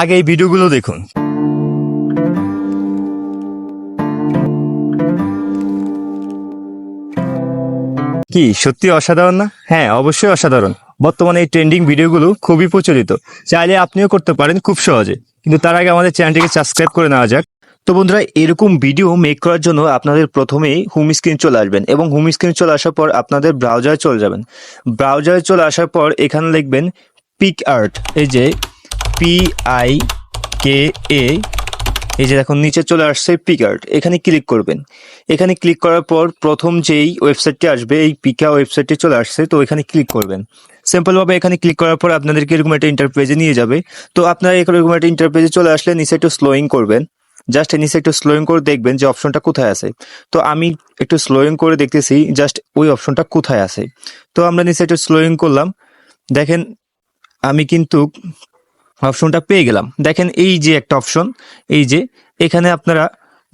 আগে এই ভিডিওগুলো দেখুন। কি, সত্যি অসাধারণ না? হ্যাঁ অবশ্যই অসাধারণ। বর্তমানে এই ট্রেন্ডিং ভিডিওগুলো খুবই প্রচলিত। চাইলে আপনিও করতে পারেন খুব সহজে। কিন্তু তার আগে আমাদের চ্যানেলটিকে সাবস্ক্রাইব করে নেওয়া যাক। তো বন্ধুরা, এরকম ভিডিও মেক করার জন্য আপনাদের প্রথমেই হোম স্ক্রিন চলে আসবেন এবং হোম স্ক্রিন চলে আসার পর আপনাদের ব্রাউজারে চলে যাবেন। ব্রাউজারে চলে আসার পর এখানে লিখবেন পিক আর্ট এই যে পি আই কে এ এই যে দেখুন, নিচে চলে আসছে পিক আর্ট এখানে ক্লিক করবেন। এখানে ক্লিক করার পর প্রথম যেই ওয়েবসাইটটি আসবে, এই পিকা ওয়েবসাইটটি চলে আসছে, তো এখানে ক্লিক করবেন। সিম্পলভাবে এখানে ক্লিক করার পর আপনাদেরকে এরকম একটা ইন্টারপেজে নিয়ে যাবে। তো আপনারা এরকম একটা ইন্টারপেজে চলে আসলে নিচে একটু স্লোয়িং করবেন। জাস্ট নিচে একটু স্লোয়িং করে দেখবেন যে অপশনটা কোথায় আছে। তো আমি একটু স্লোয়িং করে দেখতেছি জাস্ট ওই অপশনটা কোথায় আছে। তো আমরা নিচে একটু স্লোয়িং করলাম। দেখেন, আমি কিন্তু অপশনটা পেয়ে গেলাম। দেখেন এই যে একটা অপশন, এই যে এখানে আপনারা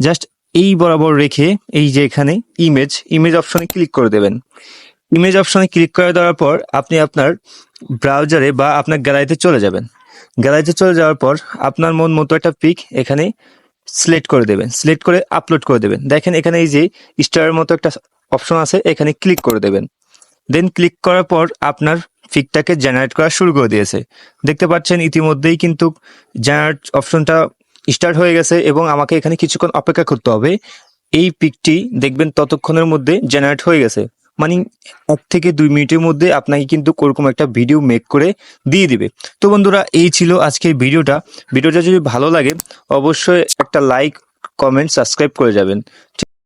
জাস্ট এই বরাবর রেখে এই যে এখানে ইমেজ ইমেজ অপশনে ক্লিক করে দেবেন। ইমেজ অপশনে ক্লিক করে দেওয়ার পর আপনি আপনার ব্রাউজারে বা আপনার গ্যালারিতে চলে যাবেন। গ্যালারিতে চলে যাওয়ার পর আপনার মন মতো একটা পিক এখানে সিলেক্ট করে দেবেন। সিলেক্ট করে আপলোড করে দেবেন। দেখেন এখানে এই যে স্টারের মতো একটা অপশন আছে, এখানে ক্লিক করে দেবেন। দেন ক্লিক করার পর আপনার পিকটাকে জেনারেট করা শুরু করে দিয়েছে। দেখতে পাচ্ছেন ইতিমধ্যেই কিন্তু জেনারেট অপশনটা স্টার্ট হয়ে গেছে এবং আমাকে এখানে কিছুক্ষণ অপেক্ষা করতে হবে। এই পিকটি দেখবেন ততক্ষণের মধ্যে জেনারেট হয়ে গেছে। মানে এক থেকে দুই মিনিটের মধ্যে আপনাকে কিন্তু ওরকম একটা ভিডিও মেক করে দিয়ে দিবে। তো বন্ধুরা, এই ছিল আজকের ভিডিওটা। ভিডিওটা যদি ভালো লাগে, অবশ্যই একটা লাইক কমেন্ট সাবস্ক্রাইব করে যাবেন।